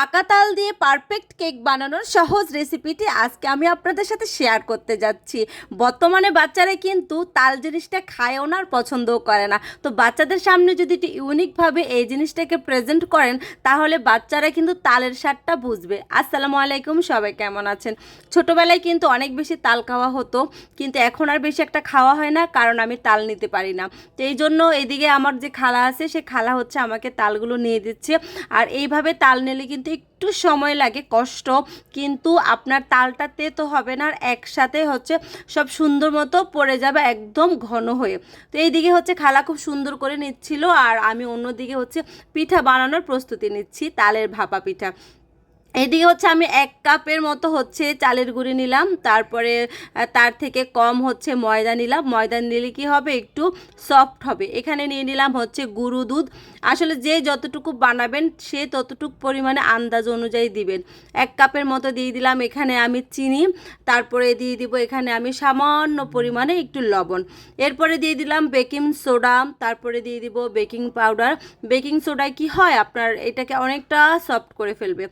পাকা তাল দিয়ে পারফেক্ট কেক বানানোর সহজ রেসিপিটি আজকে আমি আপনাদের সাথে শেয়ার করতে যাচ্ছি। বর্তমানে বাচ্চারা কিন্তু তাল জিনিসটা খায়ও না আর পছন্দও করে না। তো বাচ্চাদের সামনে যদি একটু ইউনিকভাবে এই জিনিসটাকে প্রেজেন্ট করেন, তাহলে বাচ্চারা কিন্তু তালের স্বাদটা বুঝবে। আসসালামু আলাইকুম, সবাই কেমন আছেন? ছোটোবেলায় কিন্তু অনেক বেশি তাল খাওয়া হতো, কিন্তু এখন আর বেশি একটা খাওয়া হয় না, কারণ আমি তাল নিতে পারি না। তো এই জন্য এদিকে আমার যে খালা আছে, সে খালা হচ্ছে আমাকে তালগুলো নিয়ে দিচ্ছে। আর এইভাবে তাল নিলে কিন্তু একটু সময় লাগে, কষ্ট, কিন্তু আপনার তালটা তেতো হবে না আর একসাথে হচ্ছে সব সুন্দর মতো পড়ে যাবে একদম ঘন হয়ে। তো এইদিকে হচ্ছে খালা খুব সুন্দর করে নিচ্ছিল আর আমি অন্যদিকে হচ্ছে পিঠা বানানোর প্রস্তুতি নিচ্ছি, তালের ভাপা পিঠা। এদিকে হচ্ছে আমি এক কাপের মতো হচ্ছে চালের গুঁড়ি নিলাম, তারপরে তার থেকে কম হচ্ছে ময়দা নিলাম। ময়দা নিলে কি হবে? একটু সফট হবে। এখানে নিয়ে নিলাম হচ্ছে গুঁড়ো দুধ। আসলে যে যতটুকু বানাবেন, সে ততটুকু পরিমাণে আন্দাজ অনুযায়ী দিবেন। এক কাপের মতো দিয়ে দিলাম এখানে আমি চিনি, তারপরে দিয়ে দিব এখানে আমি সামান্য পরিমাণে একটু লবণ। এরপরে দিয়ে দিলাম বেকিং সোডা, তারপরে দিয়ে দিব বেকিং পাউডার। বেকিং সোডায় কি হয়? আপনার এটাকে অনেকটা সফট করে ফেলবে।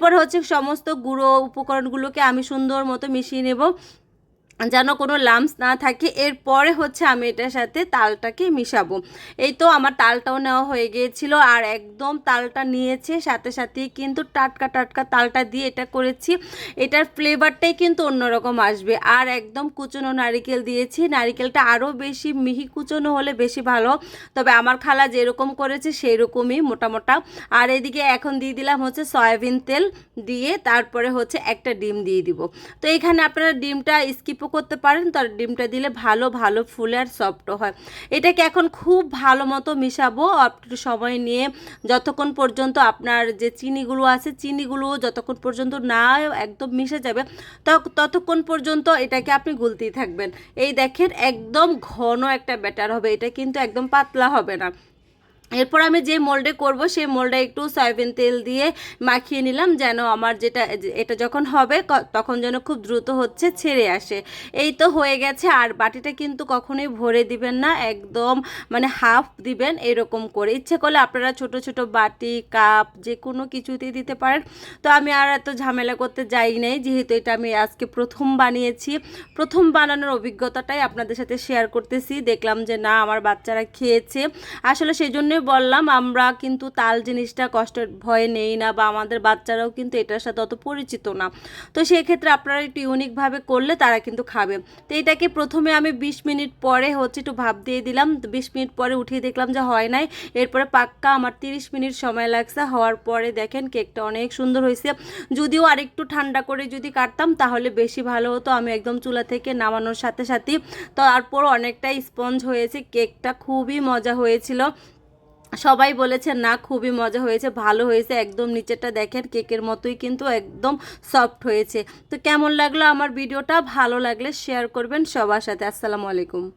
এরপর হচ্ছে সমস্ত গুঁড়ো উপকরণগুলোকে আমি সুন্দর মতো মিশিয়ে নেব। যেন কোনো লামস না থাকে। এরপরে হচ্ছে আমি এটার সাথে তালটাকে মিশাবো। এই তো আমার তালটাও নেওয়া হয়ে গিয়েছিল আর একদম তালটা নিয়েছে, সাথে সাথে কিন্তু টাটকা টাটকা তালটা দিয়ে এটা করেছি। এটার ফ্লেভারটাই কিন্তু অন্যরকম আসবে। আর একদম কুচনো নারিকেল দিয়েছি। নারিকেলটা আরও বেশি মিহি কুচনো হলে বেশি ভালো। তবে আমার খালা যেরকম করেছে সেই রকমই মোটা মোটা আর এদিকে এখন দিয়ে দিলাম হচ্ছে সয়াবিন তেল। দিয়ে তারপরে হচ্ছে একটা ডিম দিয়ে দিব। তো এখানে আপনারা ডিমটা স্কিপও করতে পারেন, তার ডিমটা দিলে ভালো ভালো ফুলে আর সফটও হয়। এটাকে এখন খুব ভালো মতো মিশাবো। একটু সময় নিয়ে যতক্ষণ পর্যন্ত আপনার যে চিনিগুলো আছে, চিনিগুলো যতক্ষণ পর্যন্ত না একদম মিশে যাবে তত- ততক্ষণ পর্যন্ত এটাকে আপনি গুলতেই থাকবেন। এই দেখেন, একদম ঘন একটা ব্যাটার হবে। এটা কিন্তু একদম পাতলা হবে না। এরপর আমি যে মোল্ডে করব, সেই মোল্ডে একটু সয়াবিন তেল দিয়ে মাখিয়ে নিলাম যেন আমার যেটা, এটা যখন হবে তখন যেন খুব দ্রুত হচ্ছে ছেড়ে আসে। এই তো হয়ে গেছে, আর বাটিটা কিন্তু কখনোই ভরে দিবেন না, একদম মানে হাফ দিবেন এরকম করে। ইচ্ছে করলে আপনারা ছোট ছোট বাটি, কাপ, যে কোনো কিছুতেই দিতে পারেন। তো আমি আর এত ঝামেলা করতে যাই নাই, যেহেতু এটা আমি আজকে প্রথম বানিয়েছি। প্রথম বানানোর অভিজ্ঞতাটাই আপনাদের সাথে শেয়ার করতেছি। দেখলাম যে না, আমার বাচ্চারা খেয়েছে। আসলে সেই বললাম, আমরা কিন্তু তাল জিনিসটা কষ্টের ভয়ে নেই না বা আমাদের বাচ্চারাও কিন্তু এটার সাথে অত পরিচিত না। তো সেই ক্ষেত্রে আপনারা একটু ইউনিকভাবে করলে তারা কিন্তু খাবে। তো এটাকে প্রথমে আমি বিশ মিনিট পরে হচ্ছে একটু ভাপ দিয়ে দিলাম। বিশ মিনিট পরে উঠিয়ে দেখলাম যে হয় নাই। এরপরে পাক্কা আমার তিরিশ মিনিট সময় লাগছে। হওয়ার পরে দেখেন কেকটা অনেক সুন্দর হয়েছে। যদিও আরেকটু ঠান্ডা করে যদি কাটতাম তাহলে বেশি ভালো হতো। আমি একদম চুলা থেকে নামানোর সাথে সাথে। তারপর অনেকটাই স্পঞ্জ হয়েছে। কেকটা খুবই মজা হয়েছিল। সবাই বলেছে, না, খুবই মজা হয়েছে, ভালো হয়েছে, একদম নিচেরটা দেখেন, কেকের মতোই কিন্তু একদম সফট হয়েছে। তো কেমন লাগল আমার ভিডিওটা? ভালো লাগলে শেয়ার করবেন সবার সাথে। আসসালামু আলাইকুম।